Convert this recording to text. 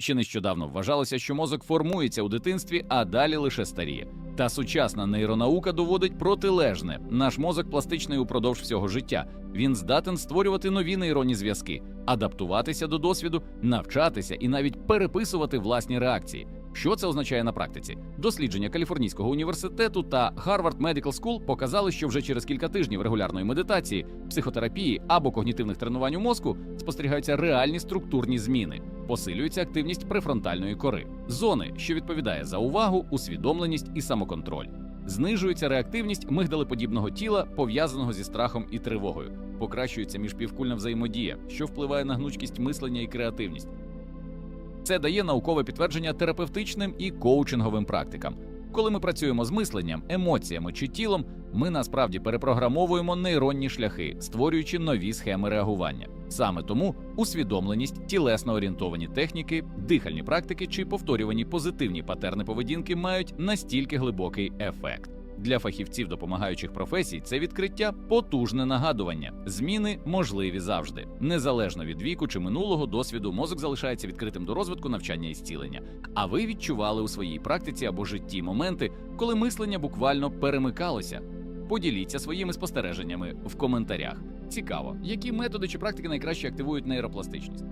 Ще нещодавно вважалося, що мозок формується у дитинстві, а далі лише старіє. Та сучасна нейронаука доводить протилежне. Наш мозок пластичний упродовж всього життя. Він здатен створювати нові нейронні зв'язки, адаптуватися до досвіду, навчатися і навіть переписувати власні реакції. Що це означає на практиці? Дослідження Каліфорнійського університету та Harvard Medical School показали, що вже через кілька тижнів регулярної медитації, психотерапії або когнітивних тренувань у мозку спостерігаються реальні структурні зміни, посилюється активність префронтальної кори, зони, що відповідає за увагу, усвідомленість і самоконтроль. Знижується реактивність мигдалеподібного тіла, пов'язаного зі страхом і тривогою, покращується міжпівкульна взаємодія, що впливає на гнучкість мислення і креативність. Це дає наукове підтвердження терапевтичним і коучинговим практикам. Коли ми працюємо з мисленням, емоціями чи тілом, ми насправді перепрограмовуємо нейронні шляхи, створюючи нові схеми реагування. Саме тому усвідомленість, тілесно орієнтовані техніки, дихальні практики чи повторювані позитивні патерни поведінки мають настільки глибокий ефект. Для фахівців допомагаючих професій це відкриття потужне нагадування. Зміни можливі завжди. Незалежно від віку чи минулого досвіду, мозок залишається відкритим до розвитку навчання і зцілення. А ви відчували у своїй практиці або житті моменти, коли мислення буквально перемикалося. Поділіться своїми спостереженнями в коментарях. Цікаво, які методи чи практики найкраще активують нейропластичність.